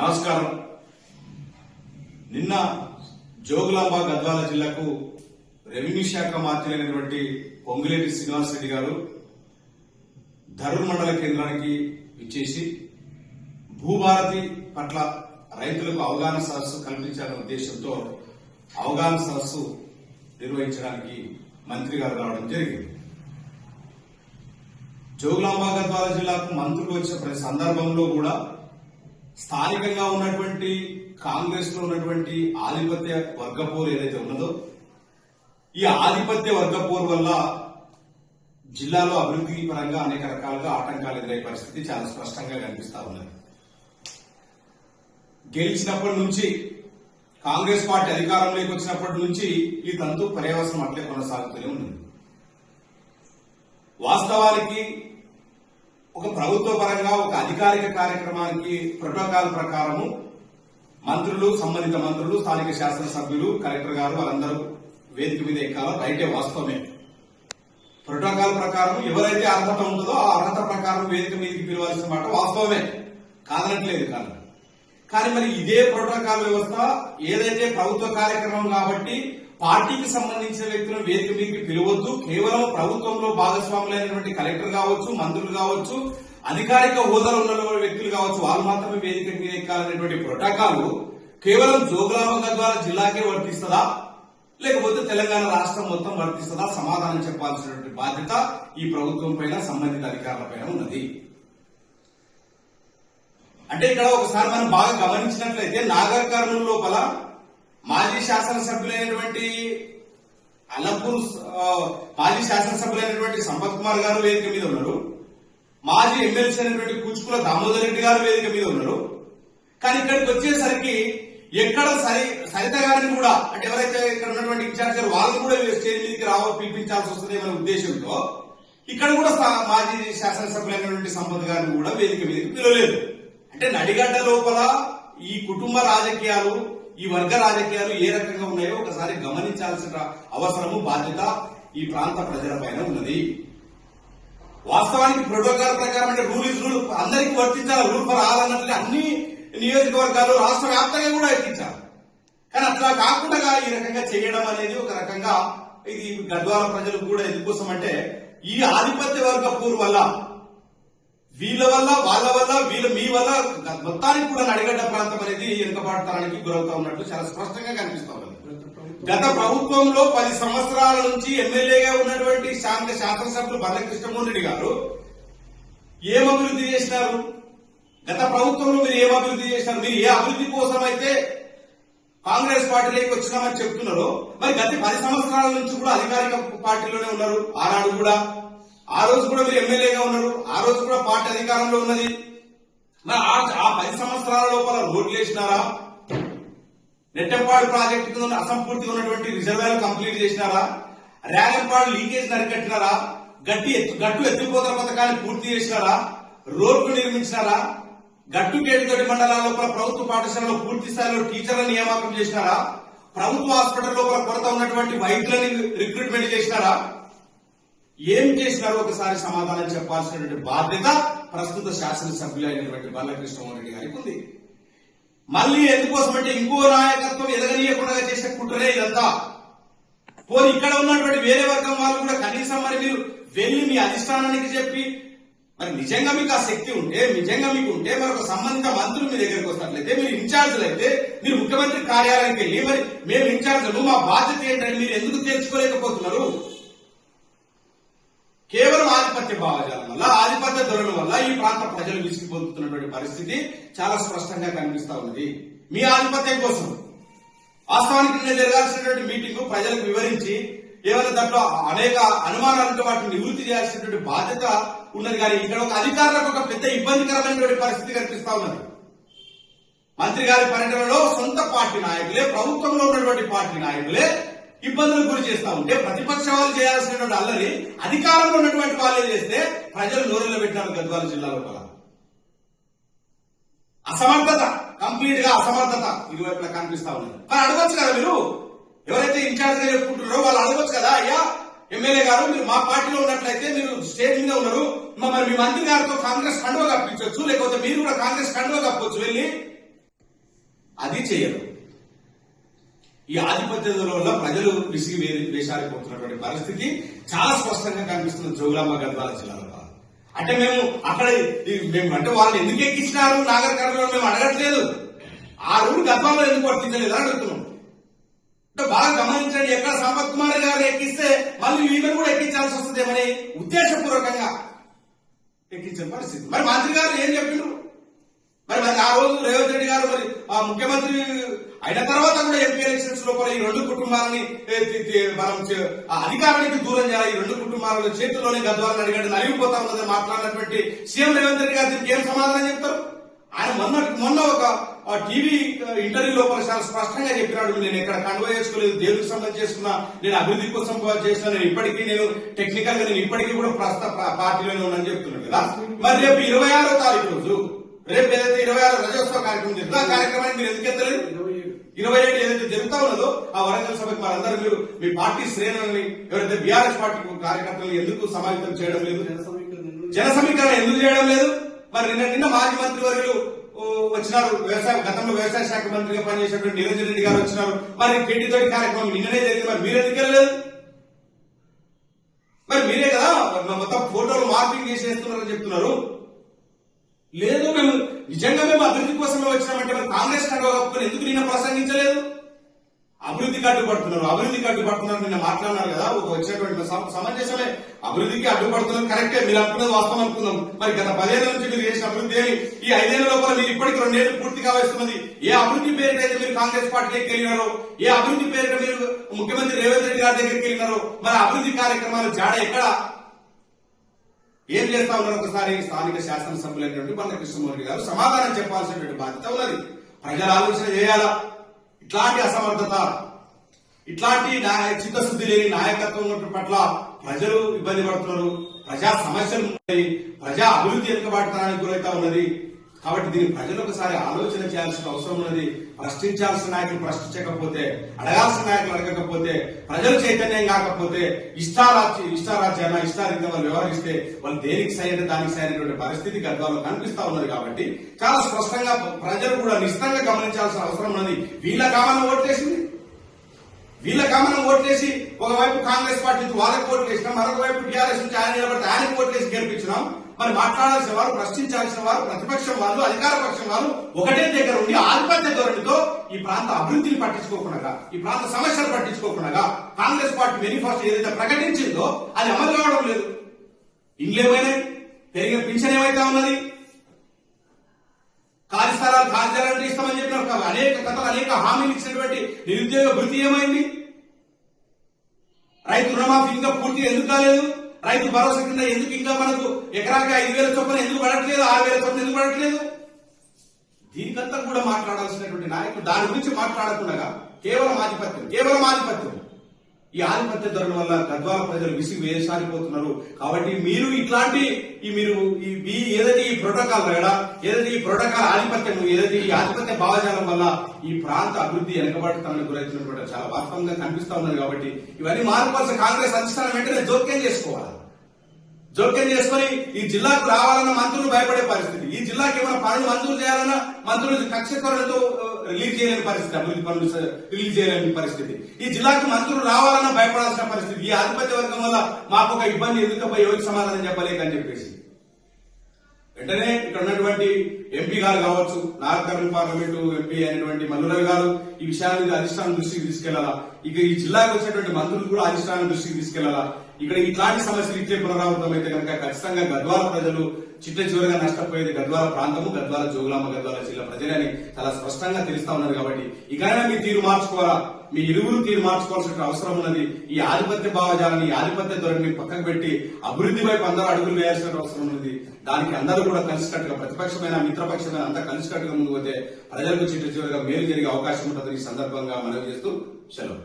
నమస్కారం. నిన్న జోగులాంబ గద్వాల జిల్లాకు రెవెన్యూ శాఖ మంత్రి పొంగులేటి శ్రీనివాస్ రెడ్డి గారు ధరూర్ మండల కేంద్రానికి ఇచ్చేసి భూభారతి పట్ల రైతులకు అవగాహన సదస్సు కల్పించాలనే ఉద్దేశంతో అవగాహన సదస్సు నిర్వహించడానికి మంత్రి గారు రావడం జరిగింది. జోగులాంబ గద్వాల జిల్లాకు మంత్రులు వచ్చిన ప్రతి సందర్భంలో కూడా స్థానికంగా ఉన్నటువంటి కాంగ్రెస్లో ఉన్నటువంటి ఆధిపత్య వర్గపోరు ఏదైతే ఉన్నదో ఈ ఆధిపత్య వర్గపోరు వల్ల జిల్లాలో అభివృద్ధి పరంగా అనేక రకాలుగా ఆటంకాలు ఎదురయ్యే పరిస్థితి చాలా స్పష్టంగా కనిపిస్తా ఉన్నది. గెలిచినప్పటి నుంచి కాంగ్రెస్ పార్టీ అధికారంలోకి వచ్చినప్పటి నుంచి ఈ తంతు పర్యవసనం అట్లే కొనసాగుతూనే ఉంది వాస్తవానికి ఒక ప్రభుత్వ పరంగా ఒక అధికారిక కార్యక్రమానికి ప్రోటోకాల్ ప్రకారము మంత్రులు సంబంధిత మంత్రులు స్థానిక శాసనసభ్యులు కలెక్టర్ గారు వాళ్ళందరూ వేదిక మీద ఎక్కాలో? రైటే వాస్తవమే. ప్రోటోకాల్ ప్రకారం ఎవరైతే అర్హత ఉంటుందో ఆ అర్హత ప్రకారం వేదిక మీదకి పిలవాల్సిన మాట వాస్తవమే. కాదనట్లేదు కాదు. కానీ మరి ఇదే ప్రోటోకాల్ వ్యవస్థ ఏదైతే ప్రభుత్వ కార్యక్రమం కాబట్టి పార్టీకి సంబంధించిన వ్యక్తులను వేదిక మీదకి పిలవద్దు. కేవలం ప్రభుత్వంలో భాగస్వాములైనటువంటి కలెక్టర్ కావచ్చు మంత్రులు కావచ్చు అధికారిక హోదాలో ఉన్న వ్యక్తులు కావచ్చు వాళ్ళు మాత్రమే వేదిక మీద ఎక్కాలనేటువంటి ప్రోటోకాల్ కేవలం జోగులాంబ ద్వారా జిల్లాకే వర్తిస్తుందా? లేకపోతే తెలంగాణ రాష్ట్రం మొత్తం వర్తిస్తుందా? సమాధానం చెప్పాల్సినటువంటి బాధ్యత ఈ ప్రభుత్వం పైన సంబంధిత అధికారుల పైన ఉన్నది. అంటే ఇక్కడ ఒకసారి మనం బాగా గమనించినట్లయితే నాగర్ కర్నూలు లోపల మాజీ శాసనసభ్యులైనటువంటి అల్లపూర్ మాజీ శాసనసభ్యులైనటువంటి సంపత్ కుమార్ గారు వేదిక మీద ఉన్నారు. మాజీ ఎమ్మెల్సీ అయినటువంటి కూచుకుల దామోదర్ రెడ్డి గారు వేదిక మీద ఉన్నారు. కానీ ఇక్కడికి వచ్చేసరికి ఎక్కడ సరి సరిత గారిని కూడా అంటే ఎవరైతే ఇక్కడ ఉన్నటువంటి ఇన్ఛార్జ్ వాళ్ళు కూడా స్టేజ్ మీదకి రావ పిలిపించాల్సి వస్తుంది అనే ఉద్దేశంతో ఇక్కడ కూడా మాజీ శాసనసభ్యులైనటువంటి సంపత్ గారిని కూడా వేదిక మీదకి పిలవలేదు. అంటే నడిగడ్డ లోపల ఈ కుటుంబ రాజకీయాలు ఈ వర్గ రాజకీయాలు ఏ రకంగా ఉన్నాయో ఒకసారి గమనించాల్సిన అవసరము బాధ్యత ఈ ప్రాంత ప్రజల పైన ఉన్నది. వాస్తవానికి ప్రోటోకాల్ ప్రకారం అంటే రూల్ ఇస్ రూల్. అందరికీ వర్తించాలి రూల్ ఫర్ ఆల్ అన్నట్లు. అన్ని నియోజకవర్గాలు రాష్ట్ర వ్యాప్తంగా కూడా ఎక్కించాలి. కానీ అట్లా కాకుండా ఈ రకంగా చేయడం అనేది ఒక రకంగా ఇది గద్వాల ప్రజలకు కూడా ఎందుకోసం అంటే ఈ ఆధిపత్య వర్గ పూర్ వల్ల వీళ్ళ వల్ల వాళ్ళ వల్ల వీళ్ళ మీ వల్ల మొత్తానికి కూడా నడిగడ్డ ప్రాంతం అనేది వెనుకబాటుతనానికి గురవుతా ఉన్నట్లు చాలా స్పష్టంగా కనిపిస్తా ఉన్నది. గత ప్రభుత్వంలో పది సంవత్సరాల నుంచి ఎమ్మెల్యేగా ఉన్నటువంటి శాంత శాసనసభ్యులు బల్లకృష్ణమోహన్ గారు ఏం అభివృద్ధి చేసినారు? గత ప్రభుత్వంలో మీరు ఏం అభివృద్ధి చేసినారు? మీరు ఏ అభివృద్ధి కోసం అయితే కాంగ్రెస్ పార్టీలోకి వచ్చినామని చెప్తున్నారు మరి గత పది సంవత్సరాల నుంచి కూడా అధికారిక పార్టీలోనే ఉన్నారు ఆనాడు కూడా. ఆ రోజు కూడా మీరు ఎమ్మెల్యేగా ఉన్నారు. ఆ రోజు కూడా పార్టీ అధికారంలో ఉన్నది. మరి ఆ- పది సంవత్సరాల లోపల రోడ్లు వేసినారా? నెట్టంపాడు ప్రాజెక్టు కింద అసంపూర్తిగా ఉన్నటువంటి రిజర్వాయర్ కంప్లీట్ చేసినారా? రేగంపాడు లీకేజ్ నరికట్టినారా? గట్టి ఎత్తు గట్టు ఎత్తిపోతల పథకాన్ని పూర్తి చేసినారా? రోడ్లు నిర్మించినారా? గట్టు కేటుగడ్డి మండలాల లోపల ప్రభుత్వ పాఠశాలలో పూర్తి స్థాయిలో టీచర్ల నియామకం చేసినారా? ప్రభుత్వ హాస్పిటల్ లోపల కొరత ఉన్నటువంటి వైద్యులని రిక్రూట్మెంట్ చేసినారా? ఏం చేసినారో ఒకసారి సమాధానం చెప్పాల్సినటువంటి బాధ్యత ప్రస్తుత శాసనసభ్యులు అయినటువంటి బాలకృష్ణమోహన్ గారికి ఉంది. మళ్ళీ ఎందుకోసం అంటే ఇంకో నాయకత్వం ఎదగనీయకుండా చేసే కుట్రనే ఇదంతా. పోనీ ఇక్కడ ఉన్నటువంటి వేరే వర్గం వాళ్ళు కూడా కనీసం మరి మీరు వెళ్ళి మీ అధిష్టానానికి చెప్పి మరి నిజంగా మీకు ఆ శక్తి ఉంటే నిజంగా మీకు ఉంటే మరి ఒక సంబంధిత మంత్రులు మీ దగ్గరికి వస్తున్నట్లయితే మీరు ఇన్ఛార్జ్లు అయితే మీరు ముఖ్యమంత్రి కార్యాలయానికి వెళ్ళి మరి మేము ఇన్ఛార్జ్లు మా బాధ్యత ఏంటని మీరు ఎందుకు తెలుసుకోలేకపోతున్నారు కేవలం ఆధిపత్య భావజాలం వల్ల ఆధిపత్య ధోరణి వల్ల ఈ ప్రాంత ప్రజలు విసిగిపోతున్నటువంటి పరిస్థితి చాలా స్పష్టంగా కనిపిస్తా ఉన్నది. మీ ఆధిపత్యం కోసం వాస్తవానికి నిన్న జరగాల్సినటువంటి మీటింగ్ ప్రజలకు వివరించి ఏమైనా దాంట్లో అనేక అనుమానాలతో వాటిని నివృత్తి చేయాల్సినటువంటి బాధ్యత ఉన్నది. కానీ ఇక్కడ ఒక అధికారులకు ఒక పెద్ద ఇబ్బందికరమైనటువంటి పరిస్థితి కనిపిస్తా ఉన్నది. మంత్రి గారి పర్యటనలో సొంత పార్టీ నాయకులే ప్రభుత్వంలో ఉన్నటువంటి పార్టీ నాయకులే ఇబ్బందులకు గురి చేస్తా ఉంటే ప్రతిపక్ష వాళ్ళు చేయాల్సినటువంటి అల్లరి అధికారంలో ఉన్నటువంటి వాళ్ళే చేస్తే ప్రజలు నోరెల్లో పెట్టారు గద్వాల జిల్లా లోపల. అసమర్థత కంప్లీట్గా అసమర్థత ఇరువైపులా కనిపిస్తా ఉన్నది మరి అడగొచ్చు కదా మీరు? ఎవరైతే ఇన్ఛార్జ్గా చెప్పుకుంటున్నారో వాళ్ళు అడగొచ్చు కదా? అయ్యా ఎమ్మెల్యే గారు మీరు మా పార్టీలో ఉన్నట్లయితే మీరు స్టేజ్ మీద ఉన్నారు. మరి మీ మంత్రి గారితో కాంగ్రెస్ కండువ కప్పించవచ్చు లేకపోతే మీరు కూడా కాంగ్రెస్ కండువ కప్పొచ్చు వెళ్ళి. అది చేయరు. ఈ ఆధిపత్యంలో వల్ల ప్రజలు విసిగి వేరి వేషారిపోతున్నటువంటి పరిస్థితి చాలా స్పష్టంగా కనిపిస్తుంది జోగులాంబ గద్వాల జిల్లాలో అంటే మేము అక్కడ మేము అంటే వాళ్ళని ఎందుకు ఎక్కించినారు? నాగర్ కర్నూలు మేము అడగట్లేదు. ఆ రూల్ గద్వాలో ఎందుకు వర్తించలేదు అని అడుగుతున్నాం. అంటే బాగా గమనించండి ఎక్కడ సంపత్ కుమార్ గారు ఎక్కిస్తే మళ్ళీ ఈమెను కూడా ఎక్కించాల్సి వస్తుందేమని ఉద్దేశపూర్వకంగా ఎక్కించిన పరిస్థితి. మరి మంత్రి గారు ఏం చెప్పిండ్రు? మరి మరి ఆ రోజు రేవంత్ రెడ్డి గారు మరి ఆ ముఖ్యమంత్రి అయిన తర్వాత కూడా ఎంపీ ఎలక్షన్స్ లోపల ఈ రెండు కుటుంబాలని మనం అధికారానికి దూరం చేయాలి. ఈ రెండు కుటుంబాల చేతుల్లోనే గద్వాలను అడిగాడు. నలిగిపోతా ఉన్నదని మాట్లాడినటువంటి సీఎం రేవంత్ రెడ్డి గారు దీనికి ఏం సమాధానం చెప్తారు? ఆయన మొన్న మొన్న ఒక టీవీ ఇంటర్వ్యూ లోపల చాలా స్పష్టంగా చెప్పినాడు. నేను ఎక్కడ కండువ చేసుకోలేదు దేవుడికి సంబంధించి చేసుకున్నా నేను అభివృద్ధి కోసం చేసిన నేను ఇప్పటికీ నేను టెక్నికల్గా నేను ఇప్పటికీ కూడా ప్రస్తుత పార్టీలోనే ఉన్నాను చెప్తున్నాను కదా. మరి రేపు ఇరవై ఆరో తారీఖు రోజు రేపు ఏదైతే ఇరవై ఆరో రజోత్సవ కార్యక్రమం జరుగుతుందో ఆ కార్యక్రమాన్ని మీరు ఎందుకు ఎత్తలేదు? ఇరవై ఏడు ఏదైతే జరుగుతా ఉన్నదో ఆ వరంగల్ సభకు మనందరూ మీరు మీ పార్టీ శ్రేణులని ఎవరైతే బీఆర్ఎస్ పార్టీ కార్యకర్తలు ఎందుకు సమాహితం చేయడం లేదు? జన సమీకరణ ఎందుకు చేయడం లేదు? మరి నిన్న నిన్న మాజీ మంత్రి వర్యులు వచ్చినారు. వ్యవసాయ గతంలో వ్యవసాయ శాఖ మంత్రిగా పనిచేసినటువంటి నిరంజన్ రెడ్డి గారు వచ్చినారు. మరి కేటీ తోటి కార్యక్రమం నిన్ననే జరిగింది. మరి మీరు ఎందుకు వెళ్ళలేదు? మరి మీరే కదా మొత్తం ఫోటోలు మార్పింగ్ చేసేస్తున్నారని చెప్తున్నారు. లేదు మేము నిజంగా మేము అభివృద్ధి కోసమే వచ్చినామంటే మరి కాంగ్రెస్ కంటే కప్పుకొని ఎందుకు నిన్న ప్రసంగించలేదు? అభివృద్ధికి అడ్డుపడుతున్నారు అభివృద్ధికి అడ్డుపడుతున్నారు నిన్న మాట్లాడినారు కదా ఒక వచ్చినటువంటి సమంజసమే అభివృద్ధికి అడ్డుపడుతున్నారు కరెక్టే మీరు అనుకున్నది వాస్తవం అనుకుందాం. మరి గత పదేళ్ళ నుంచి మీరు చేసిన అభివృద్ధి ఏమి? ఈ ఐదేళ్ళ లోపల మీరు ఇప్పటికి రెండేళ్ళు పూర్తిగా వస్తున్నది ఏ అభివృద్ధి పేరిట అయితే మీరు కాంగ్రెస్ పార్టీకి వెళ్ళినారో ఏ అభివృద్ధి పేరిట మీరు ముఖ్యమంత్రి రేవంత్ రెడ్డి గారి దగ్గరికి వెళ్ళినారో మరి అభివృద్ధి కార్యక్రమాలు జాడ ఎక్కడ? ఏం చేస్తా ఉన్నారు ఒకసారి? స్థానిక శాసనసభ్యులైనటువంటి బండ కృష్ణమూర్తి గారు సమాధానం చెప్పాల్సినటువంటి బాధ్యత ఉన్నది. ప్రజలు ఆలోచన చేయాలా? ఇట్లాంటి అసమర్థత ఇట్లాంటి చిత్తశుద్ధి లేని నాయకత్వం పట్ల ప్రజలు ఇబ్బంది పడుతున్నారు. ప్రజా సమస్యలు ఉన్నాయి. ప్రజా అభివృద్ధి వెనుకబాటుతనానికి గురవుతా ఉన్నది. కాబట్టి దీన్ని ప్రజలు ఒకసారి ఆలోచన చేయాల్సిన అవసరం ఉన్నది ప్రశ్నించాల్సిన నాయకులు ప్రశ్నించకపోతే అడగాల్సిన నాయకులు అడగకపోతే ప్రజలు చైతన్యం కాకపోతే ఇష్టారాజ్య ఇష్టారాజ్యాన ఇష్టారీతిగా వాళ్ళు వ్యవహరిస్తే వాళ్ళు దేనికి సరైన దానికి సరైనటువంటి పరిస్థితి గద్వాలో కనిపిస్తా ఉన్నది కాబట్టి చాలా స్పష్టంగా ప్రజలు కూడా నిశ్చితంగా గమనించాల్సిన అవసరం ఉన్నది. వీళ్ళ కామన్ ఓట్లేసింది. వీళ్ళ గమనం ఓట్లేసి ఒకవైపు కాంగ్రెస్ పార్టీ వాళ్ళకి వాళ్ళకి ఓట్లేసినాం మరొక వైపు టీఆర్ఎస్ నుంచి ఆయన నిలబడితే ఆయనకు ఓట్లేసి గెలిపించినాం. మరి మాట్లాడాల్సిన వారు ప్రశ్నించాల్సిన వారు ప్రతిపక్షం వాళ్ళు అధికార పక్షం వాళ్ళు ఒకటే దగ్గర ఉండి ఆధిపత్య ధోరణితో ఈ ప్రాంత అభివృద్ధిని పట్టించుకోకుండా ఈ ప్రాంత సమస్యలు పట్టించుకోకుండా కాంగ్రెస్ పార్టీ మేనిఫెస్టో ఏదైతే ప్రకటించిందో అది అమలు కావడం లేదు. ఇండ్లేమైనా పెరిగిన పింఛన్ ఏమైతే ఉన్నది? ఖాళీ స్థలాలు ఖాళీ స్థలాలు ఇస్తామని చెప్పినారు అనేక కథలు అనేక హామీలు ఇచ్చినటువంటి నిరుద్యోగ భృతి ఏమైంది? రైతు రుణమాఫీ ఇంకా పూర్తి ఎందుకు కాలేదు? రైతు భరోసా కింద ఎందుకు ఇంకా మనకు ఎకరాకి ఐదు వేల చొప్పున ఎందుకు పడట్లేదు ఆరు వేల చొప్పున ఎందుకు పడట్లేదు? దీనికంతా కూడా మాట్లాడాల్సినటువంటి నాయకుడు దాని గురించి మాట్లాడకుండా కేవలం ఆధిపత్యం కేవలం ఆధిపత్యం. ఈ ఆధిపత్య ధరల వల్ల గద్వాల ప్రజలు విసిగి వేసారిపోతున్నారు. కాబట్టి మీరు ఇట్లాంటి ఈ మీరు ఈ ఏదైతే ఈ ప్రోటోకాల్ వేడా ఏదైతే ఈ ప్రోటోకాల్ ఆధిపత్యం ఏదైతే ఈ ఆధిపత్య భావజాలం వల్ల ఈ ప్రాంత అభివృద్ధి వెనకబడతామని గురవుతున్నటువంటి చాలా వాస్తవంగా కనిపిస్తా ఉన్నది కాబట్టి ఇవన్నీ మార్పాల్సిన కాంగ్రెస్ అధిష్టానం వెంటనే జోక్యం చేసుకోవాలి. జోక్యం చేసుకొని ఈ జిల్లాకు రావాలన్న మంత్రులు భయపడే పరిస్థితి. ఈ జిల్లాకి ఏమైనా పనులు మంజూరు చేయాలన్నా మంత్రులు కక్షకరులతో రిలీజ్ చేయలేని పరిస్థితి అభివృద్ధి పనులు రిలీజ్ చేయలేని పరిస్థితి. ఈ జిల్లాకు మంత్రులు రావాలన్నా భయపడాల్సిన పరిస్థితి. ఈ ఆధిపత్య వర్గం వల్ల మాకు ఒక ఇబ్బంది ఎందుకు? ఎవరికి సమాధానం చెప్పలేకని చెప్పేసి. వెంటనే ఇక్కడ ఉన్నటువంటి ఎంపీ గారు కావచ్చు నాగర్కర్నూలు పార్లమెంటు ఎంపీ అయినటువంటి మల్లురవి గారు ఈ విషయాన్ని అధిష్టానం దృష్టికి తీసుకెళ్ళాలా? ఇక ఈ జిల్లాకు వచ్చినటువంటి మంత్రులు కూడా అధిష్టానం దృష్టికి తీసుకెళ్ళాలా? ఇక్కడ ఇట్లాంటి సమస్యలు ఇచ్చే పునరావృతం అయితే కనుక ఖచ్చితంగా గద్వాల ప్రజలు చిట్ట చివరిగా నష్టపోయేది గద్వాల ప్రాంతము గద్వాల జోగులాంబ గద్వాల జిల్లా ప్రజలని చాలా స్పష్టంగా తెలుస్తా ఉన్నారు కాబట్టి ఇకైనా మీ తీరు మార్చుకోవాలా? మీ ఇరువురు తీరు మార్చుకోవాల్సిన అవసరం ఉన్నది. ఈ ఆధిపత్య భావజాలని ఈ ఆధిపత్య ధోరణిని పక్కకు పెట్టి అభివృద్ధి వైపు అందరూ అడుగులు వేయాల్సిన అవసరం ఉన్నది. దానికి అందరూ కూడా కలిసికట్టుగా ప్రతిపక్షమైన మిత్రపక్షమైన అంతా కలిసికట్టుగా ముందుకు పోతే ప్రజలకు చిట్ట చివరిగా మేలు జరిగే అవకాశం ఉంటుందని ఈ సందర్భంగా మనవి చేస్తూ సెలవు.